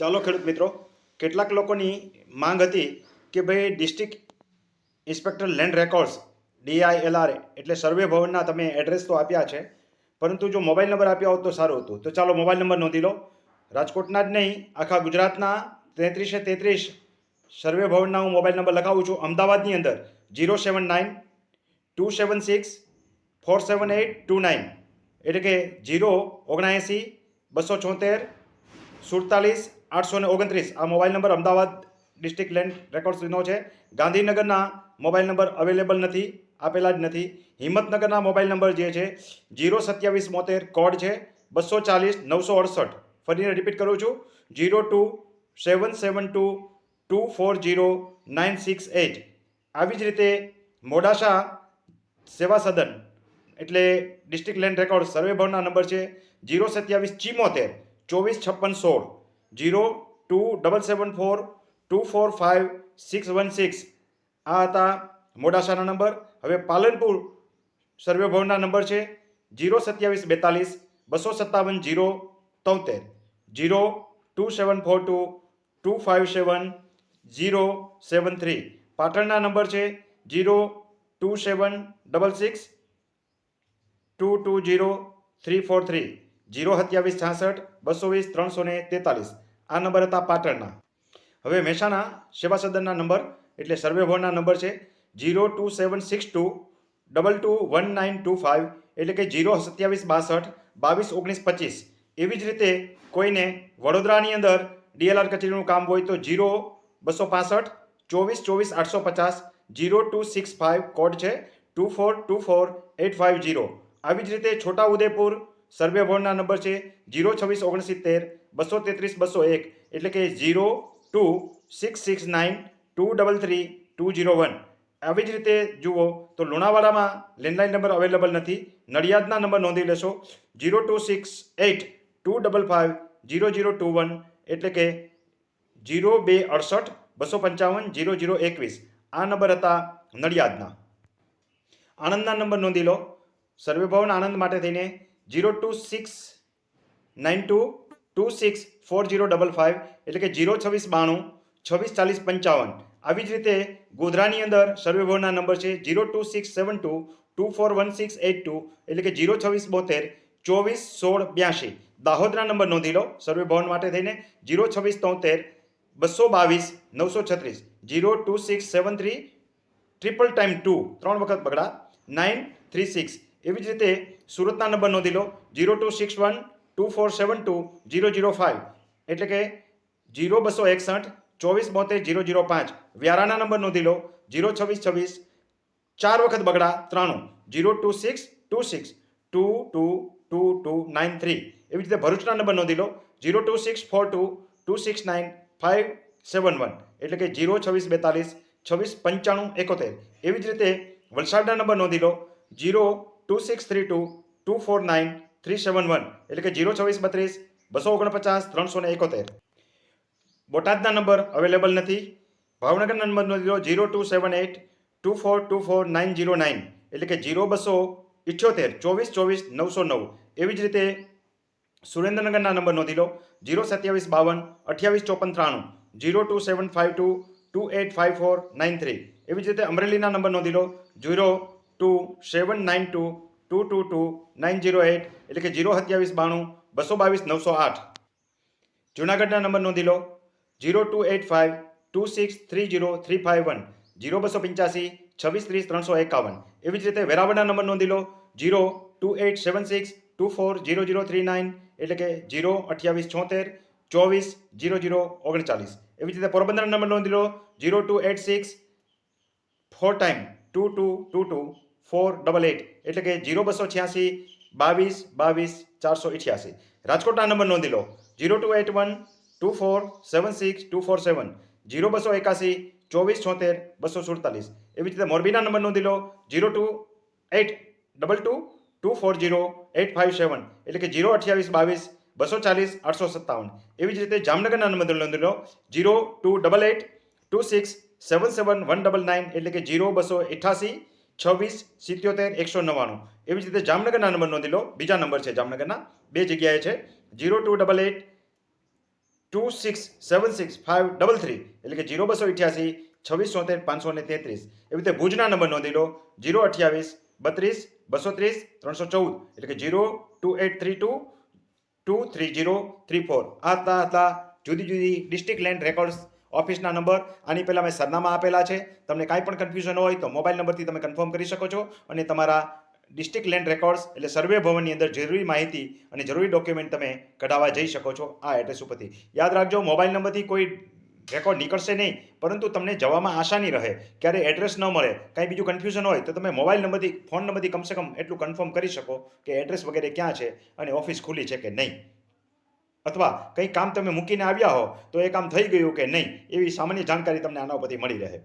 ચાલો ખેડૂત મિત્રો, કેટલાક લોકોની માંગ હતી કે ભાઈ district inspector land records DILR એટલે સર્વે ભવનના તમે એડ્રેસ તો આપ્યા છે, પરંતુ જો મોબાઈલ નંબર આપ્યા હોત તો સારું હતું. તો ચાલો મોબાઈલ નંબર નોંધી લો. રાજકોટના જ નહીં, આખા ગુજરાતના તેત્રીસે તેત્રીસ સર્વે ભવનના હું મોબાઈલ નંબર લખાવું છું. અમદાવાદની અંદર zero seven nine two seven six four seven eight two nine એટલે કે જીરો ઓગણએંસી, બસો છોતેર, સુડતાલીસ આઠસો ને ઓગણત્રીસ. આ mobile number Ahmedabad district land રેકોર્ડ્સનો છે. ગાંધીનગરના મોબાઈલ નંબર અવેલેબલ નથી, આપેલા જ નથી. હિંમતનગરના મોબાઈલ નંબર જે છે, જીરો સત્યાવીસ મોતેર કોડ છે, બસો ચાલીસ નવસો અડસઠ. ફરીને રિપીટ કરું છું. Zero two seven seven two two four zero nine six eight. આવી જ રીતે મોડાસા સેવા સદન, એટલે ડિસ્ટ્રિક્ટ લેન્ડ રેકોર્ડ સર્વે ભવનના નંબર છે, જીરો સત્યાવીસ ચિમોતેર, ચોવીસ છપ્પન સોળ. Zero two double seven four two four five six one six. આ હતા મોડાસાના નંબર. હવે પાલનપુર સર્વે ભવનના નંબર છે. જીરો સત્યાવીસ બેતાલીસ, બસો સત્તાવન જીરો તોતેર. Zero two seven four two two five seven zero seven three. પાટણના નંબર છે. Zero two seven double six two two zero three four three. Zero સત્યાવીસ છાસઠ બસો વીસ ત્રણસો ને તેતાલીસ. આ નંબર હતા પાટણના. હવે મહેસાણા સેવા સદનના નંબર, એટલે સર્વે ભવનના નંબર છે, zero two seven six two, double two one nine two five, એટલે કે જીરો સત્યાવીસ બાસઠ, બાવીસ, ઓગણીસ, પચીસ. એવી જ રીતે કોઈને વડોદરાની અંદર ડીએલઆર કચેરીનું કામ હોય તો જીરો, બસો પાસઠ, ચોવીસ ચોવીસ, આઠસો પચાસ, zero two six five code છે, two four two four eight five zero આવી જ રીતે છોટા ઉદેપુર સર્વે ભવનના નંબર છે જીરો છવ્વીસ ઓગણસિત્તેર, બસો તેત્રીસ, બસો એક, એટલે કે zero two six six nine two double three two zero one. આવી જ રીતે જુઓ તો લુણાવાડામાં લેન્ડલાઇન નંબર અવેલેબલ નથી. નડિયાદના નંબર નોંધી લેશો. Zero two six eight two double five zero zero two one, એટલે કે જીરો બે અડસઠ બસો પંચાવન જીરો જીરો એકવીસ. આ નંબર હતા નડિયાદના. આણંદના નંબર નોંધી લો. સર્વે ભવન આણંદ માટે થઈને zero two six nine two two six four zero double five એટલે કે જીરો છવ્વીસ બાણું છવ્વીસ ચાલીસ પંચાવન. આવી જ રીતે ગોધરાની અંદર સર્વે ભવનના નંબર છે zero two six seven two two four one six eight two એટલે કે જીરો છવ્વીસ બોતેર ચોવીસ સોળ બ્યાસી દાહોદના નંબર નોંધી લો સર્વે ભવન માટે થઈને જીરો છવ્વીસ તોતેર બસો બાવીસ નવસો છત્રીસ. Zero two six seven three triple time two ત્રણ વખત બગડા નાઇન થ્રી સિક્સ. એવી જ રીતે સુરતના નંબર નોંધી લો zero two six one, two four seven two zero zero five. એટલે કે જીરો બસો એકસઠ, ચોવીસ બોતેર જીરો જીરો પાંચ. વ્યારાના નંબર નોંધી લો જીરો છવ્વીસ છવ્વીસ, ચાર વખત બગડા ત્રાણું. Zero two six two six, two two two two nine three. એવી રીતે ભરૂચના નંબર નોંધી લો zero two six, four two two six nine, five seven one. એટલે કે જીરો છવ્વીસ બેતાલીસ, છવ્વીસ પંચાણું એકોતેર. એવી જ રીતે વલસાડના નંબર નોંધી લો zero two six three two two four nine, three seven one, એટલે કે જીરો છવ્વીસ બત્રીસ, બસો ઓગણપચાસ, ત્રણસો ને એકોતેર. બોટાદના નંબર અવેલેબલ નથી. ભાવનગરના નંબર નોંધી લો, zero two seven eight, two four two four nine zero nine, એટલે કે જીરો બસો ઇઠ્યોતેર, ચોવીસ ચોવીસ નવસો નવ. એવી જ રીતે સુરેન્દ્રનગરના નંબર નોંધી લો, જીરો સત્યાવીસ બાવન, અઠ્યાવીસ ચોપન ત્રાણું, zero two seven five two two eight five four nine three. એવી જ રીતે અમરેલીના નંબર નોંધી લો zero two seven nine two two two two nine zero eight એટલે કે જીરો સત્યાવીસ બાણું, બસો બાવીસ, નવસો આઠ. જૂનાગઢના નંબર નોંધી લો. Zero two eight five two six, three zero, three five one. Zero બસો પંચ્યાસી, છવ્વીસ, ત્રીસ, ત્રણસો એકાવન. એવી જ રીતે વેરાવળના નંબર નોંધી લો. Zero two eight seven six, two four, zero zero three nine, એટલે કે જીરો અઠ્યાવીસ છોતેર, ચોવીસ, જીરો જીરો ઓગણચાલીસ. એવી જ રીતે પોરબંદરના નંબર નોંધી લો. Zero two eight six, four time, two two two two four double eight એટલે કે જીરો બસો છ્યાસી બાવીસ બાવીસ, ચારસો અઠ્યાસી. રાજકોટના નંબર નોંધી લો. Zero two eight one two four seven six two four seven zero બસો એકાસી ચોવીસ, છોતેર, બસો સુડતાલીસ. એવી રીતે મોરબીના નંબર નોંધી લો. Zero two eight double two two four zero eight five seven એટલે કે જીરો અઠ્યાવીસ બાવીસ બસો ચાલીસ આઠસો સત્તાવન એવી જ રીતે જામનગરના નંબર નોંધી લો. Zero two double eight two six seven seven one double nine એટલે કે જીરો બસો અઠ્યાસી છવ્વીસ, સિત્યોતેર, એકસો નવ્વાણું. એવી જ રીતે જામનગરના નંબર નોંધી લો. બીજા નંબર છે જામનગરના. બે જગ્યાએ છે. Zero two double eight, two six, seven six five double three. એટલે કે જીરો બસો અઠ્યાસી, છવ્વીસ સોતેર, પાંચસો ને તેત્રીસ. એવી રીતે ભુજના નંબર નોંધી લો. જીરો અઠ્યાવીસ, બત્રીસ, બસો ત્રીસ, ત્રણસો ચૌદ. એટલે કે zero two eight three two two three zero three four. આ હતા હતા જુદી જુદી ડિસ્ટ્રિક્ટ લેન્ડ રેકોર્ડ્સ ઓફિસના નંબર. આની પહેલાં મેં સરનામા આપેલા છે. તમને કાંઈ પણ કન્ફ્યુઝન હોય તો મોબાઈલ નંબરથી તમે કન્ફર્મ કરી શકો છો અને તમારા ડિસ્ટ્રિક્ટ લેન્ડ રેકોર્ડ્સ એટલે સર્વે ભવનની અંદર જરૂરી માહિતી અને જરૂરી ડોક્યુમેન્ટ તમે કઢાવવા જઈ શકો છો આ એડ્રેસ ઉપરથી. યાદ રાખજો મોબાઈલ નંબરથી કોઈ રેકોર્ડ નીકળશે નહીં, પરંતુ તમને જવામાં આસાની રહે. ક્યારે એડ્રેસ ન મળે, કાંઈ બીજું કન્ફ્યુઝન હોય તો તમે મોબાઈલ નંબરથી ફોન નંબરથી કમસે કમ એટલું કન્ફર્મ કરી શકો કે એડ્રેસ વગેરે ક્યાં છે અને ઓફિસ ખુલ્લી છે કે નહીં. અથવા કંઈ કામ તમે મૂકીને આવ્યા હો, તો એ કામ થઈ ગયું કે નહીં, એવી સામાન્ય જાણકારી તમને આના ઉપરથી મળી રહે.